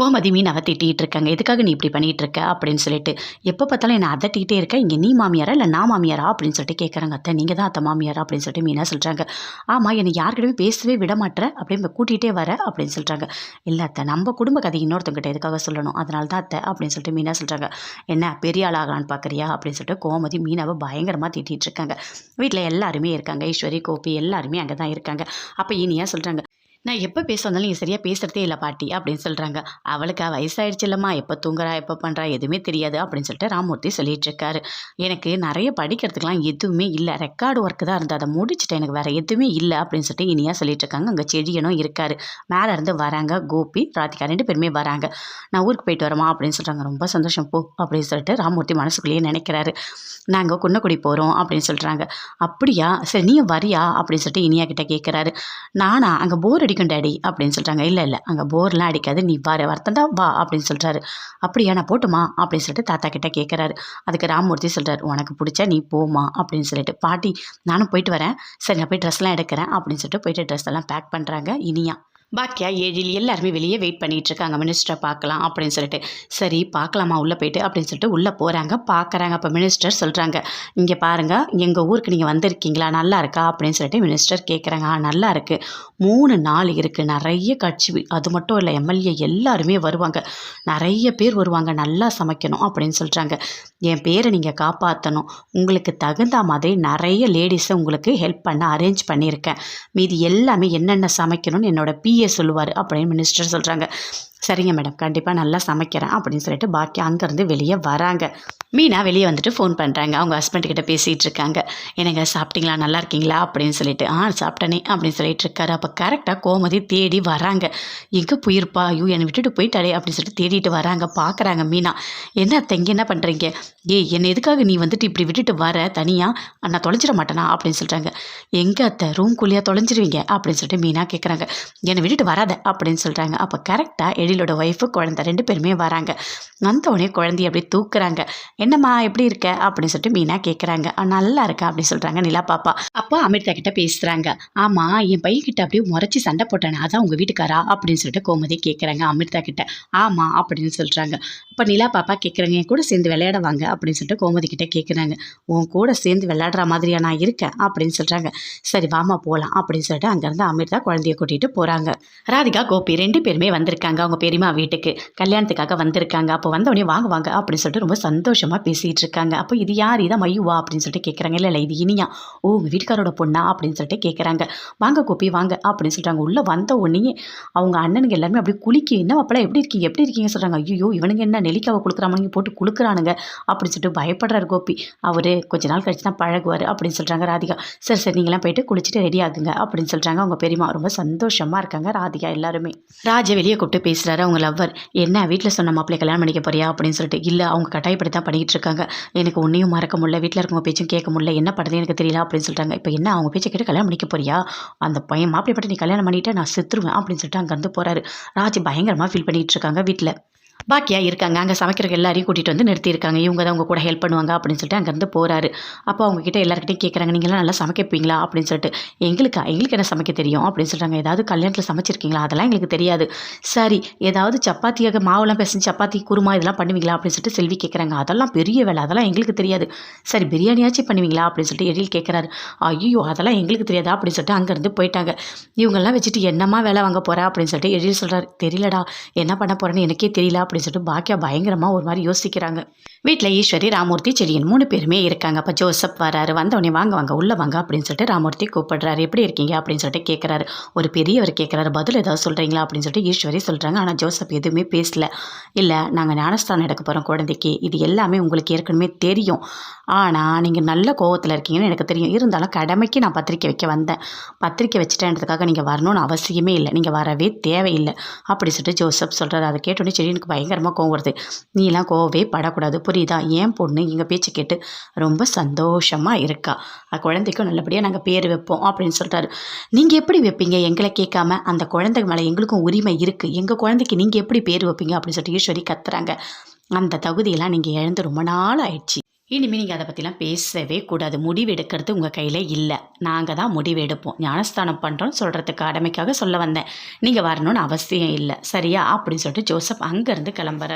கோமதி மீன் அவ திட்டிகிட்டு இருக்காங்க. எதுக்காக நீ இப்படி பண்ணிகிட்டு இருக்க? அப்படின்னு சொல்லிட்டு எப்போ பார்த்தாலும் என்னை அதட்டிகிட்டே இருக்க. இங்கே நீ மாமியாரா இல்லை நான் மாமியாரா? அப்படின்னு சொல்லிட்டு கேட்குறாங்க அத்தை நீங்கள் தான் அத்தை மாமியாரா? அப்படின்னு சொல்லிட்டு மீனா சொல்கிறாங்க ஆமாம் என்னை யார்கிட்டயும் பேசவே விட மாட்டேற. அப்படின்னு கூட்டிகிட்டே வர. அப்படின்னு சொல்கிறாங்க இல்லை அத்தை நம்ம குடும்ப கதை இன்னொருத்தங்கிட்ட எதுக்காக சொல்லணும்? அதனால தான் அத்தை அப்படின்னு சொல்லிட்டு மீனா சொல்கிறாங்க என்ன பெரிய ஆளாகலான்னு பார்க்குறியா அப்படின்னு சொல்லிட்டு கோமதி மீனாவை பயங்கரமாக திட்டிகிட்டு இருக்காங்க. வீட்டில் எல்லாருமே இருக்காங்க. ஈஸ்வரி கோபி எல்லாருமே அங்கே தான் இருக்காங்க. அப்போ இனியா சொல்கிறாங்க நான் எப்போ பேச வந்தாலும் நீங்கள் சரியாக பேசுகிறதே இல்லை பாட்டி அப்படின்னு சொல்கிறாங்க அவளுக்கு வயசாயிடுச்சு இல்லைம்மா. எப்போ தூங்குறா? எப்போ பண்ணுறா எதுவுமே தெரியாது அப்படின்னு சொல்லிட்டு ராமூர்த்தி சொல்லிட்டு இருக்காரு. எனக்கு நிறைய படிக்கிறதுக்கெலாம் எதுவுமே இல்லை. ரெக்கார்டு ஒர்க்கு தான் இருந்தது. அதை முடிச்சுட்டேன். எனக்கு வேறு எதுவுமே இல்லை அப்படின்னு சொல்லிட்டு இனியாக சொல்லிட்டு இருக்காங்க. அங்கே செடியனும் இருக்காரு. மேலே இருந்து வராங்க. கோபி ராதிகா ரெண்டு பேருமே வராங்க. நான் ஊருக்கு போயிட்டு வரமா அப்படின்னு சொல்கிறாங்க ரொம்ப சந்தோஷம். போ அப்படின்னு சொல்லிட்டு ராமூர்த்தி மனசுக்குள்ளேயே நினைக்கிறாரு. நாங்கள் குன்னக்குடி போகிறோம் அப்படின்னு சொல்கிறாங்க அப்படியா? சரி நீ வரியா? அப்படின்னு சொல்லிட்டு இனியா கிட்டே கேட்குறாரு நானா? அங்கே போர் அடிக்கும் டேடி அப்படின்னு சொல்கிறாங்க இல்லை இல்லை அங்கே போர்லாம் அடிக்காது நீ வர வரத்தண்டா வா அப்படின்னு சொல்கிறாரு அப்படியா நான் போட்டுமா? அப்படின்னு சொல்லிட்டு தாத்தா கிட்டே கேட்குறாரு அதுக்கு ராமூர்த்தி சொல்கிறார் உனக்கு பிடிச்சா நீ போமா அப்படின்னு சொல்லிட்டு. பாட்டி நானும் போயிட்டு வரேன். சரி நான் போய் ட்ரெஸ்லாம் எடுக்கிறேன் அப்படின்னு சொல்லிட்டு போயிட்டு ட்ரெஸ் எல்லாம் பேக் பண்ணுறாங்க இனியா. பாக்கியா ஏழில் எல்லாருமே வெளியே வெயிட் பண்ணிட்டு இருக்காங்க மினிஸ்டரை பார்க்கலாம் அப்படின்னு சொல்லிட்டு. சரி பார்க்கலாமா? உள்ளே போயிட்டு அப்படின்னு சொல்லிட்டு உள்ளே போகிறாங்க பார்க்குறாங்க. அப்போ மினிஸ்டர் சொல்கிறாங்க இங்கே பாருங்கள் எங்கள் ஊருக்கு நீங்கள் வந்திருக்கீங்களா? நல்லா இருக்கா? அப்படின்னு சொல்லிட்டு மினிஸ்டர் கேட்குறாங்க ஆ நல்லா இருக்குது மூணு நாள் இருக்குது நிறைய கட்சி அது மட்டும் இல்லை எம்எல்ஏ எல்லாருமே வருவாங்க. நிறைய பேர் வருவாங்க. நல்லா சமைக்கணும் அப்படின்னு சொல்கிறாங்க என் பேரை நீங்கள் காப்பாற்றணும் உங்களுக்கு தகுந்த மாதிரி நிறைய லேடிஸை உங்களுக்கு ஹெல்ப் பண்ண அரேஞ்ச் பண்ணியிருக்கேன். மீதி எல்லாமே என்னென்ன சமைக்கணும்னு என்னோட சொல்லுவார் அப்படின்னு மினிஸ்டர் சொல்கிறாங்க சரிங்க மேடம். கண்டிப்பாக நல்லா சமைக்கிறேன் அப்படின்னு சொல்லிட்டு பாக்கி அங்கேருந்து வெளியே வராங்க. மீனா வெளியே வந்துட்டு ஃபோன் பண்ணுறாங்க அவங்க ஹஸ்பண்ட் கிட்ட பேசிகிட்டு இருக்காங்க. என்னங்க சாப்பிட்டீங்களா? நல்லா இருக்கீங்களா? அப்படின்னு சொல்லிட்டு ஆ சாப்பிட்டனே அப்படின்னு சொல்லிட்டு இருக்காரு. அப்போ கரெக்டாக கோமதி தேடி வராங்க. எங்கே போயிருப்பா? ஐயோ என்னை விட்டுட்டு போயிட்டாரே அப்படின்னு சொல்லிட்டு தேடிட்டு வராங்க. பார்க்குறாங்க மீனா. என்ன அத்தை இங்கே என்ன பண்ணுறீங்க ஏய் என்னை எதுக்காக நீ வந்துட்டு இப்படி விட்டுட்டு வர? தனியாக நான் தொலைஞ்சிட மாட்டேனா? அப்படின்னு சொல்கிறாங்க எங்கே அத்தை? ரூம் குழியாக தொலைஞ்சிருவீங்க? அப்படின்னு சொல்லிட்டு மீனா கேட்குறாங்க என்னை விட்டுட்டு வராத அப்படின்னு சொல்கிறாங்க அப்போ கரெக்டாக எழிலோட ஒய்ஃபு குழந்தை ரெண்டு பேருமே வராங்க. வந்த குழந்தைய அப்படியே தூக்குறாங்க. என்னம்மா எப்படி இருக்க? அப்படின்னு சொல்லிட்டு மீனா கேட்குறாங்க நல்லா இருக்கா அப்படின்னு சொல்கிறாங்க நிலா பாப்பா. அப்போ அமிர்தா கிட்ட பேசுகிறாங்க ஆமாம் என் பையன்கிட்ட அப்படியே முறைச்சி சண்டை போட்டானே. அதான் உங்கள் வீட்டுக்காரா? அப்படின்னு சொல்லிட்டு கோமதி கேட்குறாங்க அமிர்தா கிட்ட. ஆமாம் அப்படின்னு சொல்கிறாங்க அப்போ நிலா பாப்பா கேட்குறாங்க என் கூட சேர்ந்து விளையாட வாங்க அப்படின்னு சொல்லிட்டு கோமதி கிட்ட கேட்குறாங்க உன் கூட சேர்ந்து விளையாடுற மாதிரியா நான் இருக்கேன் அப்படின்னு சொல்கிறாங்க சரி வாமா போகலாம் அப்படின்னு சொல்லிட்டு அங்கேருந்து அமிர்தா குழந்தைய கூட்டிகிட்டு போகிறாங்க ராதிகா கோபி ரெண்டு பேருமே வந்திருக்காங்க. அவங்க பெரியம்மா வீட்டுக்கு கல்யாணத்துக்காக வந்திருக்காங்க. அப்போ வந்தவொடனே வாங்க வாங்க அப்படின்னு சொல்லிட்டு ரொம்ப சந்தோஷமாக பேசிகிட்டு இருக்காங்க. அப்போ இது யார்? இதான் மையுவா அப்படின்னு சொல்லிட்டு கேட்குறாங்க இல்லை இல்லை இது இனியா. ஓ உங்கள் வீட்டுக்காரோட பொண்ணா? அப்படின்னு சொல்லிட்டு கேட்குறாங்க வாங்க கோப்பி வாங்க அப்படின்னு சொல்கிறாங்க உள்ளே வந்த உடனே அவங்க அண்ணனுங்க எல்லாருமே அப்படியே குளிக்க என்ன அப்போலாம் எப்படி இருக்கீங்க? எப்படி இருக்கீங்க சொல்கிறாங்க ஐயோ இவனுங்க என்ன நெல்லிக்காவை கொடுக்குறாமனுங்க போட்டு குளுக்குறானுங்க அப்படின்னு சொல்லிட்டு பயப்படுறாரு கோபி. அவர் கொஞ்ச நாள் கழிச்சு தான் பழகுவார் அப்படின்னு சொல்கிறாங்க ராதிகா. சரி சரி நீங்களாம் போயிட்டு குளிச்சுட்டு ரெடி ஆகுங்க. அப்படின்னு சொல்கிறாங்க அவங்க பெரியம்மா. ரொம்ப சந்தோஷமாக இருக்காங்க ராதிகா எல்லாருமே. ராஜ வெளியே கூப்பிட்டு பேசுகிறாரு அவங்க லவ்வர் என்ன வீட்டில் சொன்ன மாப்பிள்ளை கல்யாணம் பண்ணிக்க போறியா? அப்படின்னு சொல்லிட்டு இல்லை அவங்க கட்டாயப்படி தான் பண்ணிக்கிட்டு இருக்காங்க. எனக்கு ஒன்றையும் மறக்க முடியல வீட்டில் இருக்கவங்க பேச்சும் கேட்க முடியல என்ன பண்ணுறது எனக்கு தெரியல அப்படின்னு சொல்லிட்டாங்க. இப்போ என்ன அவங்க பேச்சை கேட்டு கல்யாணம் பண்ணிக்க போறியா? அந்த பையன் மாப்பிள்ளை பட்டு நீ கல்யாணம் பண்ணிட்டு நான் செத்துருவேன் அப்படின்னு சொல்லிட்டு அங்கேருந்து போகிறாரு ராஜ் பயங்கரமாக ஃபீல் பண்ணிகிட்டு இருக்காங்க வீட்டில் பாக்கியாக இருக்காங்க. அங்கே சமைக்கிறவங்க எல்லாரையும் கூட்டிகிட்டு வந்து நிறுத்தியிருக்காங்க. இவங்க தான் அவங்க கூட ஹெல்ப் பண்ணுவாங்க அப்படின்னு சொல்லிட்டு அங்கேருந்து போகிறாரு அப்போ அவங்க கிட்ட எல்லாருக்கிட்டையும் கேட்குறாங்க நீங்களாம் நல்லா சமைக்கப்பீங்களா? அப்படின்னு சொல்லிட்டு. எங்களுக்கா? எங்களுக்கு என்ன சமைக்க தெரியும்? அப்படின்னு சொல்கிறாங்க ஏதாவது கல்யாணத்தில் சமைச்சிருக்கீங்களா? அதெல்லாம் எங்களுக்கு தெரியாது. சரி ஏதாவது சப்பாத்தியாக மாவுலாம் பிசைஞ்சு சப்பாத்தி குருமா இதெல்லாம் பண்ணுவீங்களா? அப்படின்னு சொல்லிட்டு செல்வி கேட்குறாங்க அதெல்லாம் பெரிய வேலை. அதெல்லாம் எங்களுக்கு தெரியாது. சரி பிரியாணியாச்சும் பண்ணுவீங்களா? அப்படின்னு சொல்லிட்டு எழில் கேட்குறாரு ஐயோ அதெல்லாம் எங்களுக்கு தெரியாதா. அப்படின்னு சொல்லிட்டு அங்கேருந்து போயிட்டாங்க. இவங்கெல்லாம் வச்சுட்டு என்னம்மா வேலை வாங்க போகிறா அப்படின்னு சொல்லிட்டு எழில் சொல்கிறார் தெரியலடா. என்ன பண்ண போகிறேன்னு எனக்கே தெரியல. அப்படின்னு சொல்லிட்டு பாக்கியா பயங்கரமாக ஒரு மாதிரி யோசிக்கிறாங்க. வீட்டில் ஈஸ்வரி ராமூர்த்தி செடியன் மூணு பேருமே இருக்காங்க. அப்போ ஜோசப் வராரு. வந்தவொடனே வாங்க வாங்க உள்ளே வாங்க அப்படின்னு சொல்லிட்டு ராமூர்த்தி கூப்பிடுறாரு. எப்படி இருக்கீங்க? அப்படின்னு சொல்லிட்டு கேட்குறாரு ஒரு பெரியவர் கேட்குறாரு பதில் ஏதாவது சொல்கிறீங்களா அப்படின்னு சொல்லிட்டு ஈஸ்வரி சொல்கிறாங்க ஆனால் ஜோசப் எதுவுமே பேசல. இல்லை நாங்கள் ஞானஸ்தானம் எடுக்க போகிறோம் குழந்தைக்கு. இது எல்லாமே உங்களுக்கு ஏற்கனவே தெரியும். ஆனால் நீங்கள் நல்ல கோவத்தில் இருக்கீங்கன்னு எனக்கு தெரியும். இருந்தாலும் கடமைக்கு நான் பத்திரிக்கை வைக்க வந்தேன். பத்திரிக்கை வச்சுட்டேன்றதுக்காக நீங்கள் வரணும்னு அவசியமே இல்லை. நீங்கள் வரவே தேவையில்லை. அப்படி சொல்லிட்டு ஜோசப் சொல்கிறாரு அதை கேட்டோன்னே செடியனுக்கு எனக்கு பயங்கரமாக கோவம் வருது. நீலாம் கோவே படக்கூடாது. புரியுதா? ஏன் பொண்ணு எங்கள் பேச்சு கேட்டு ரொம்ப சந்தோஷமாக இருக்கா? குழந்தைக்கும் நல்லபடியாக நாங்கள் பேர் வைப்போம் அப்படின்னு சொல்கிறாரு நீங்கள் எப்படி வைப்பீங்க? எங்களை கேட்காம அந்த குழந்தை மேலே எங்களுக்கும் உரிமை இருக்குது எங்கள் குழந்தைக்கு நீங்கள் எப்படி பேர் வைப்பீங்க? அப்படின்னு சொல்லிட்டு ஈஸ்வரி கத்துறாங்க. அந்த தகுதியெல்லாம் நீங்கள் இழந்து ரொம்ப நாள் ஆயிடுச்சு. இனிமேல் நீங்கள் அதை பற்றிலாம் பேசவே கூடாது. முடிவு எடுக்கிறது உங்கள் கையில் இல்லை. நாங்கள் தான் முடிவு எடுப்போம் ஞானஸ்தானம் பண்ணுறோம் சொல்கிறதுக்கு கடமைக்காக சொல்ல வந்தேன். நீங்கள் வரணும்னு அவசியம் இல்லை. சரியா? அப்படின்னு சொல்லிட்டு ஜோசப் அங்கேருந்து கிளம்புற